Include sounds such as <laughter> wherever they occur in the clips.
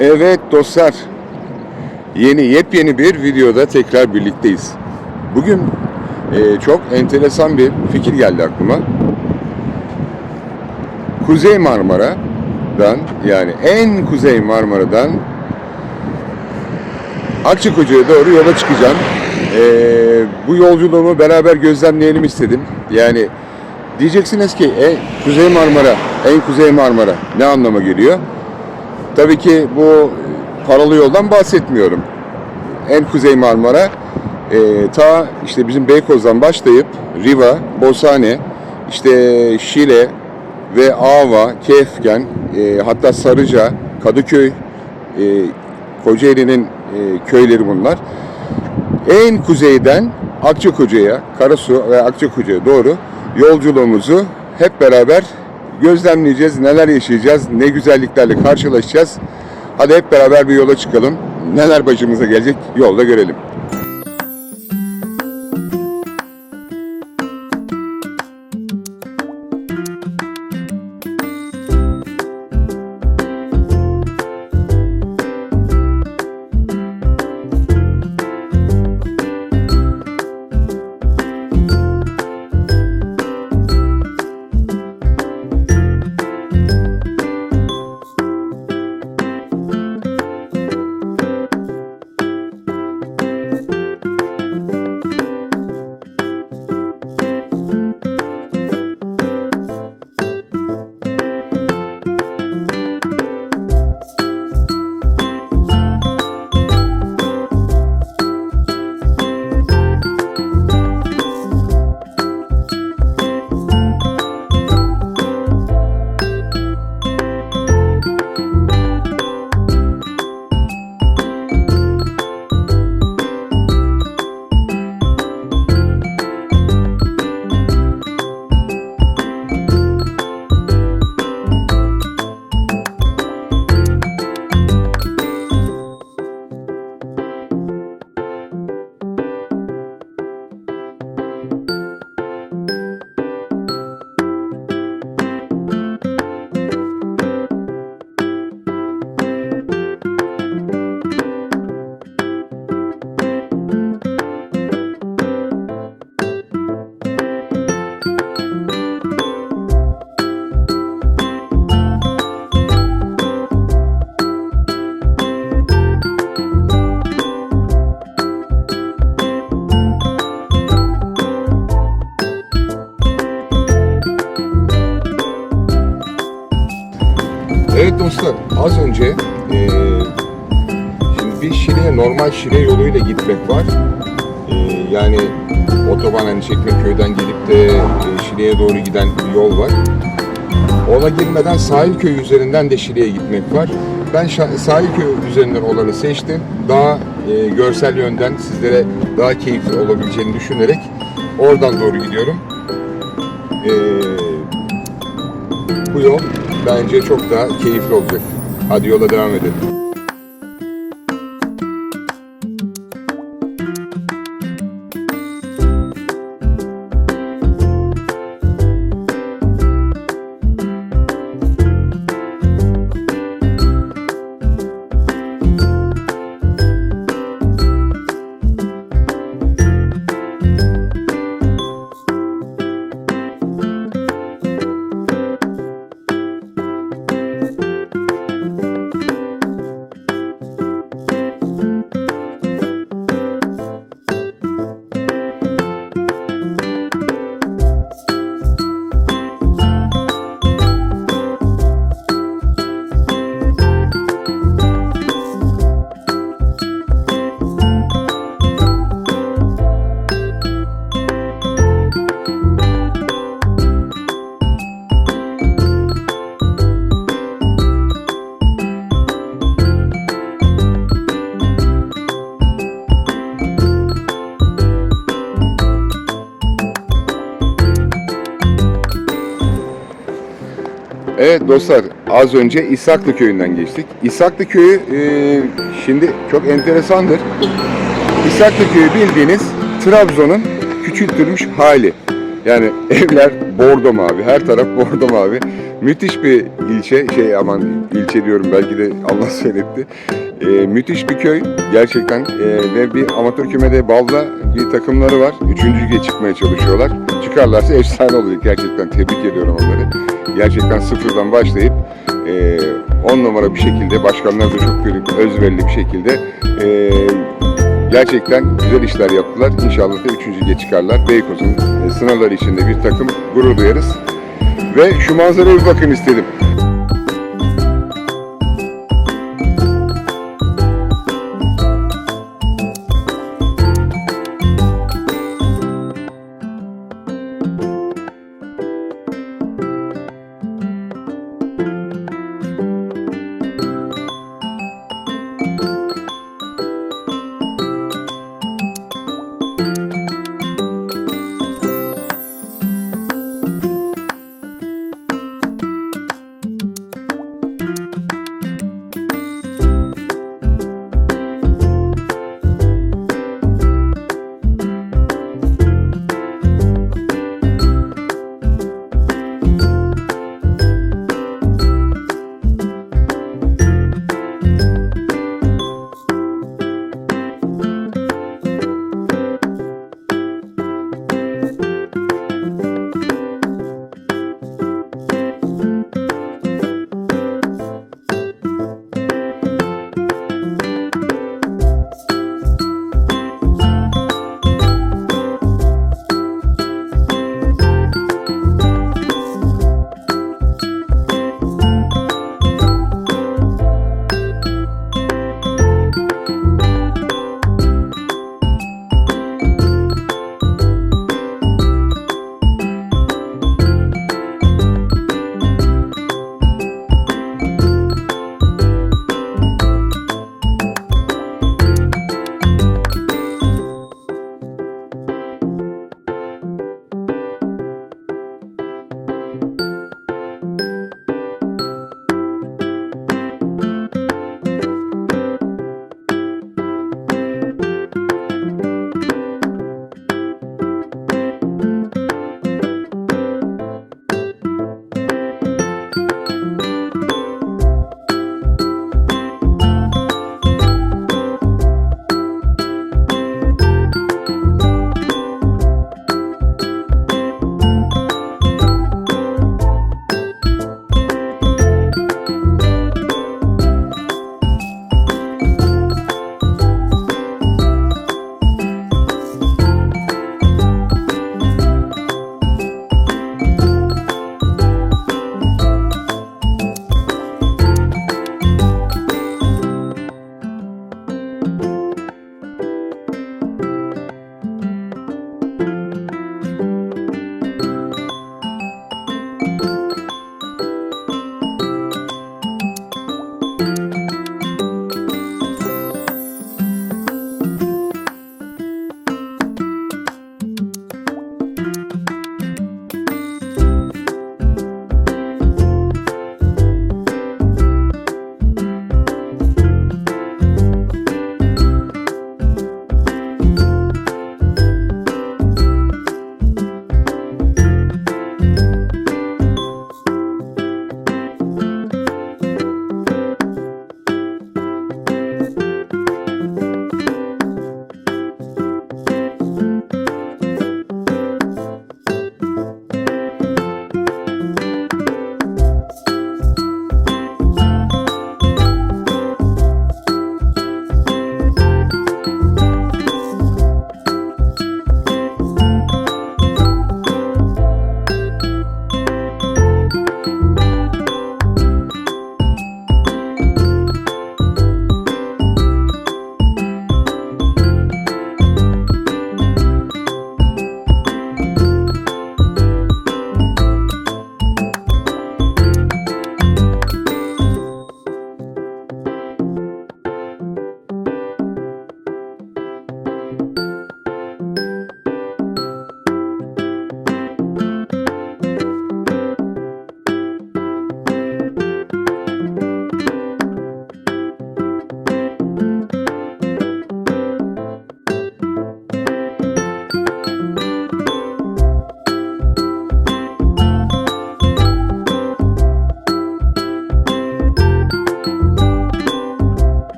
Evet dostlar, yeni yepyeni bir videoda tekrar birlikteyiz. Bugün e, çok enteresan bir fikir geldi aklıma. Kuzey Marmara'dan yani en Kuzey Marmara'dan Akçakoca'ya doğru yola çıkacağım. E, bu yolculuğumu beraber gözlemleyelim istedim. Yani diyeceksiniz ki e, Kuzey Marmara, en Kuzey Marmara ne anlama geliyor? Tabii ki bu paralı yoldan bahsetmiyorum. En Kuzey Marmara e, ta işte bizim Beykoz'dan başlayıp Riva, Bosane, işte Şile ve Ava, Kefken, e, hatta Sarıca, Kadıköy, e, Kocaeli'nin e, köyleri bunlar. En kuzeyden Akçakoca'ya, Karasu ve Akçakoca'ya doğru yolculuğumuzu hep beraber gözlemleyeceğiz. Neler yaşayacağız, ne güzelliklerle karşılaşacağız. Hadi hep beraber bir yola çıkalım. Neler başımıza gelecek yolda görelim. Dostlar az önce eee, şimdi bir Şile'ye normal Şile yoluyla gitmek var. Eee, yani otoban hani Çekmeköy'den gelip de e, Şile'ye doğru giden bir yol var. Ola girmeden sahil köyü üzerinden de Şile'ye gitmek var. Ben şa- sahil köyü üzerinden olanı seçtim. Daha e, görsel yönden sizlere daha keyifli olabileceğini düşünerek oradan doğru gidiyorum. E, bu yol bence çok daha keyifli olacak. Hadi yola devam edelim. Dostlar az önce İshaklı köyünden geçtik. İshaklı köyü e, şimdi çok enteresandır. İshaklı köyü bildiğiniz Trabzon'un küçültülmüş hali. Yani <laughs> evler bordo mavi, her taraf bordo mavi. Müthiş bir ilçe, şey aman ilçe diyorum belki de Allah söyletti. E, müthiş bir köy gerçekten E, ve bir amatör kümede Bal'da bir takımları var. Üçüncü lige çıkmaya çalışıyorlar. Çıkarlarsa efsane olacak gerçekten tebrik ediyorum onları gerçekten sıfırdan başlayıp 10 numara bir şekilde başkanlar da çok büyük özverili bir şekilde e, gerçekten güzel işler yaptılar. İnşallah da 3. lige çıkarlar. Beykoz'un e, sınırları içinde bir takım gurur duyarız. Ve şu manzaraya bir bakın istedim.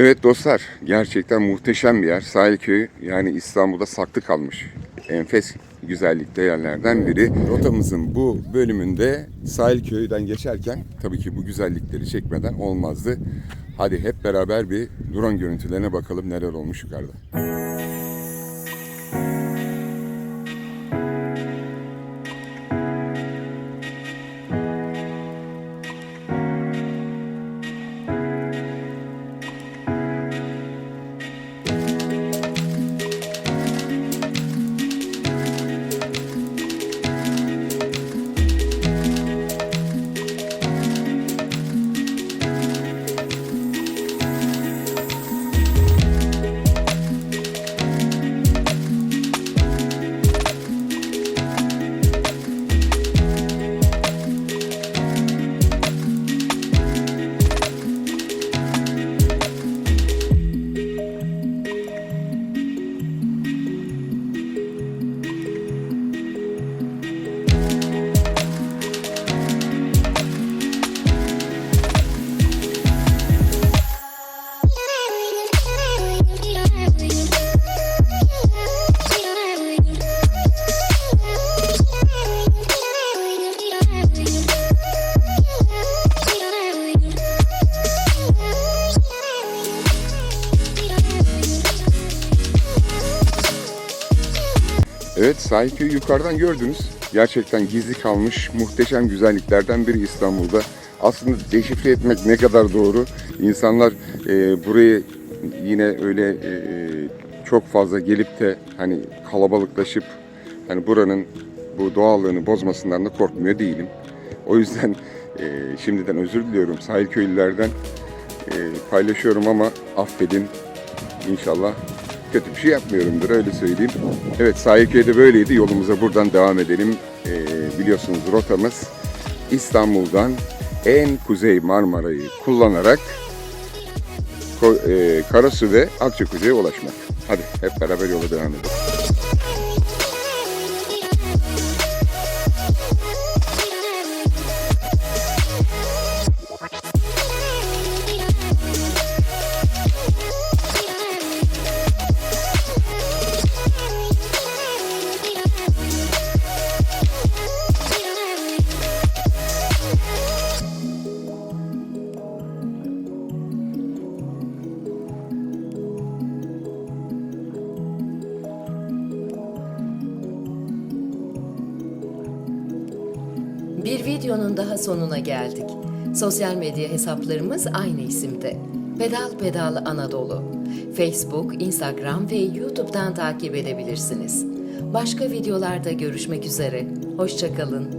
Evet dostlar, gerçekten muhteşem bir yer. Sahil köyü yani İstanbul'da saklı kalmış. Enfes güzellikte yerlerden biri. Rotamızın bu bölümünde sahil köyüden geçerken tabii ki bu güzellikleri çekmeden olmazdı. Hadi hep beraber bir drone görüntülerine bakalım neler olmuş yukarıda. Sahil köyü yukarıdan gördünüz. Gerçekten gizli kalmış muhteşem güzelliklerden biri İstanbul'da. Aslında deşifre etmek ne kadar doğru. İnsanlar e, burayı yine öyle e, çok fazla gelip de hani kalabalıklaşıp hani buranın bu doğallığını bozmasından da korkmuyor değilim. O yüzden e, şimdiden özür diliyorum sahil köylülerden e, paylaşıyorum ama affedin İnşallah kötü bir şey yapmıyorumdur öyle söyleyeyim. Evet Sahilköy'de böyleydi. Yolumuza buradan devam edelim. Ee, biliyorsunuz rotamız İstanbul'dan en kuzey Marmara'yı kullanarak e, Karasu ve Akçakuzey'e ulaşmak. Hadi hep beraber yola devam edelim. Bir videonun daha sonuna geldik. Sosyal medya hesaplarımız aynı isimde. Pedal Pedal Anadolu. Facebook, Instagram ve YouTube'dan takip edebilirsiniz. Başka videolarda görüşmek üzere. Hoşçakalın.